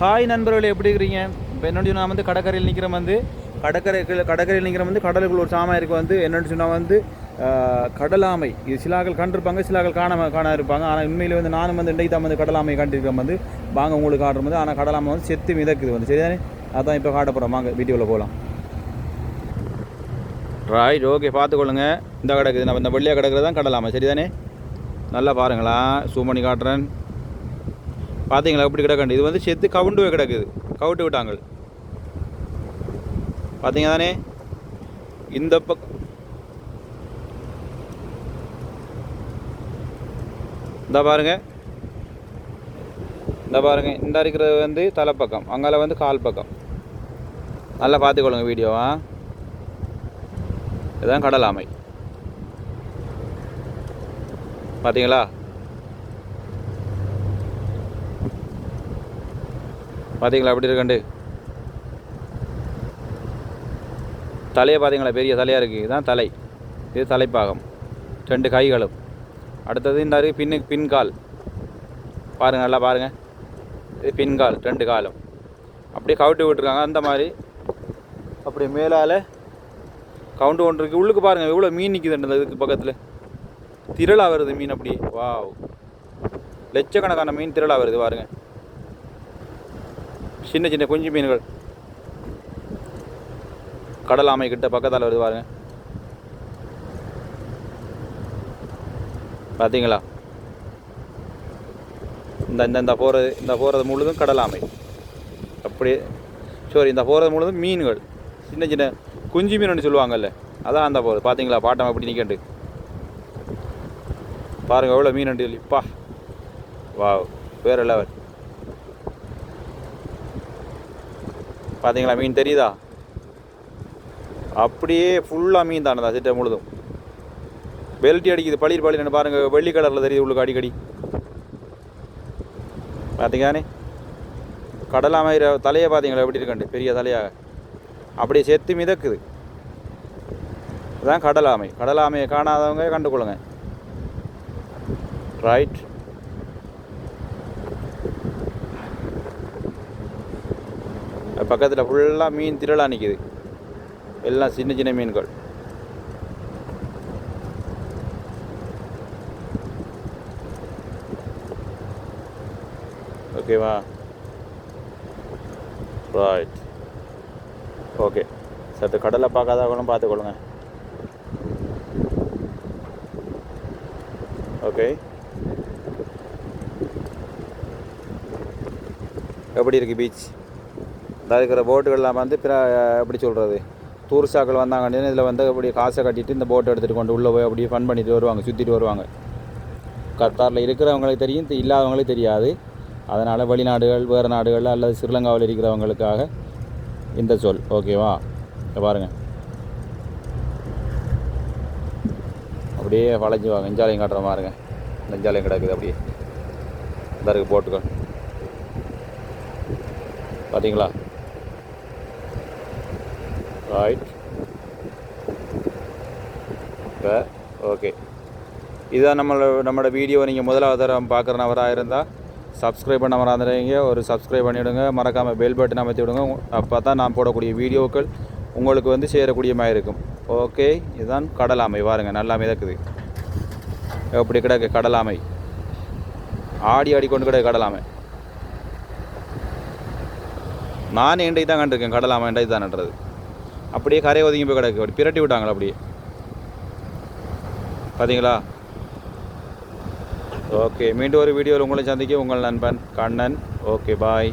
Hi நண்பர்கள் எப்படி இருக்கிறீங்க? இப்போ என்னோட நான் வந்து கடற்கரையில் நிற்கிற வந்து. கடற்கரை கடற்கரையில் நிற்கிற வந்து கடலுக்குள்ள ஒரு சாமான் இருக்கு வந்து. என்னென்னு சொன்னால் வந்து கடலாமை. இது சிலாக்கள் கண்டிருப்பாங்க சிலாக்கள் காணாம காண இருப்பாங்க ஆனால் உண்மையில் வந்து நானும் வந்து இன்றைக்கு தான் வந்து கடலாமை கண்டிருக்கேன் வந்து. வாங்க உங்களுக்கு காட்டுற வந்து. ஆனால் கடலாமை வந்து செத்து மிதக்குது வந்து. சரிதானே? அதான் இப்போ காட்ட போகிறோம் வாங்க வீடியோவில் போகலாம் ரைட் ஓகே பார்த்துக்கொள்ளுங்க. இந்த கிடக்குது நம்ம இந்த வெள்ளியாக கிடக்கிறது தான் கடலாமை. சரிதானே? நல்லா பாருங்களா zoom பண்ணி காட்டுறேன். பார்த்தீங்களா அப்படி கிடக்கண்டு. இது வந்து செத்து கவுண்டு போய் கிடக்குது. கவுட்டு விட்டாங்க. பார்த்தீங்க தானே? இந்த பக்கம் இந்த பாருங்க. இந்த பாருங்க. இந்த இருக்கிறது வந்து தலைப்பக்கம். அங்கால வந்து கால் பக்கம். நல்லா பார்த்துக்கொள்ளுங்க வீடியோவா. இதுதான் கடலாமை பார்த்தீங்களா பார்த்தீங்களா எப்படி இருக்கண்டு தலையை பார்த்தீங்களா பெரிய தலையாக இருக்குது இதுதான் தலை. இது தலைப்பாகம். ரெண்டு கைகளும். அடுத்தது இந்த அருகு பின்னு பின்கால். பாருங்கள் நல்லா பாருங்கள் இது பின்கால் ரெண்டு காலும். அப்படியே கவுட்டு விட்டுருக்காங்க அந்த மாதிரி. அப்படி மேலால் கவுண்டு ஒன்று இருக்குது உள்ளுக்கு பாருங்கள் எவ்வளோ மீன் நிற்குது இந்த இதுக்கு பக்கத்தில். திரளாக வருது மீன் அப்படி வாவ். லட்சக்கணக்கான மீன் திரளாக வருது பாருங்கள் சின்ன சின்ன குஞ்சு மீன்கள். கடல் ஆமை கிட்ட பக்கத்தால் வருது பாருங்க. பார்த்தீங்களா இந்த இந்த இந்த போகிறது இந்த போகிறது முழுதும் கடல் ஆமை. அப்படியே சாரி இந்த போகிறது முழுதும் மீன்கள். சின்ன சின்ன குஞ்சு மீன் சொல்லுவாங்கல்ல அதான் அந்த போகிறது பார்த்தீங்களா பாட்டம் அப்படி நிற்கண்டு பாருங்கள் எவ்வளோ மீன் சொல்லி பா. வா வேறு லெவல் பார்த்தீங்களா மீன் தெரியுதா? அப்படியே ஃபுல்லாக மீன் தானதா சிட்டை முழுதும். பெல்ட்டி அடிக்குது பளிர் பளிர்னு பாருங்கள் வெள்ளி கலரில் தெரியுது உள்ளுக்கு அடிக்கடி. பார்த்தீங்களானே கடலாமை தலையை பார்த்தீங்களா எப்படி இருக்கண்டு பெரிய தலையாக. அப்படியே செத்து மிதக்குது. இதுதான் கடலாமை கடலாமையை காணாதவங்க கண்டுக்கொள்ளுங்க. ரைட் பக்கத்தில் ஃபுல்லாக மீன் திருவிழா நிற்கிது எல்லாம் சின்ன சின்ன மீன்கள். ஓகேவா ரைட் ஓகே சத்து கடலை பார்க்காதவங்களும் பார்த்துக்கொள்ளுங்க. ஓகே எப்படி இருக்குது பீச் இந்த இருக்கிற போட்டுகள்லாம் வந்து பிற எப்படி சொல்கிறது டூரிஸ்டாக்கள் வந்தாங்க இதில் வந்து அப்படியே காசை கட்டிட்டு இந்த போட்டை எடுத்துகிட்டு கொண்டு உள்ளே போய் அப்படியே ஃபன் பண்ணிட்டு வருவாங்க சுற்றிட்டு வருவாங்க. கத்தாரில் இருக்கிறவங்களுக்கு தெரியும் இல்லாதவங்களுக்கு தெரியாது. அதனால் வெளிநாடுகள் வேறு நாடுகள் அல்லது ஸ்ரீலங்காவில் இருக்கிறவங்களுக்காக இந்த சொல். ஓகேவா இங்க பாருங்கள் அப்படியே வளைஞ்சு வாங்க. இஞ்சாலையும் காட்டுற பாருங்க இந்த கிடக்குது அப்படியே. இந்த இருக்குது போட்டுக்கள் பார்த்தீங்களா ரைட் இப்போ ஓகே இதுதான் நம்மளோட நம்மளோட வீடியோ நீங்கள் முதலாவது தரம் பார்க்குற நபராக இருந்தால் சப்ஸ்கிரைப் பண்ண மறந்துடுங்க ஒரு சப்ஸ்கிரைப் பண்ணிவிடுங்க மறக்காமல் பெல் பட்டன் அமைத்து விடுங்க. அப்போ தான் நான் போடக்கூடிய வீடியோக்கள் உங்களுக்கு வந்து சேரக்கூடிய மாதிரி இருக்கும். ஓகே இதுதான் கடலாமை வாருங்க நல்லாமே தான் இருக்குது எப்படி கிடக்கு? கடலாமை ஆடி ஆடி கொண்டு கிடக்கு கடலாமை நான் இன்றைக்கு தான் கண்டிருக்கேன்? கடலாமை இன்றைக்கு தான் நடுறது அப்படியே கரை ஒதுங்கி போய் கிடக்கு. அப்படி பிரட்டி விட்டாங்களா அப்படியே. பார்த்தீங்களா ஓகே மீண்டும் ஒரு வீடியோவில் உங்களை சந்திக்க உங்கள் நண்பன் கண்ணன். Okay bye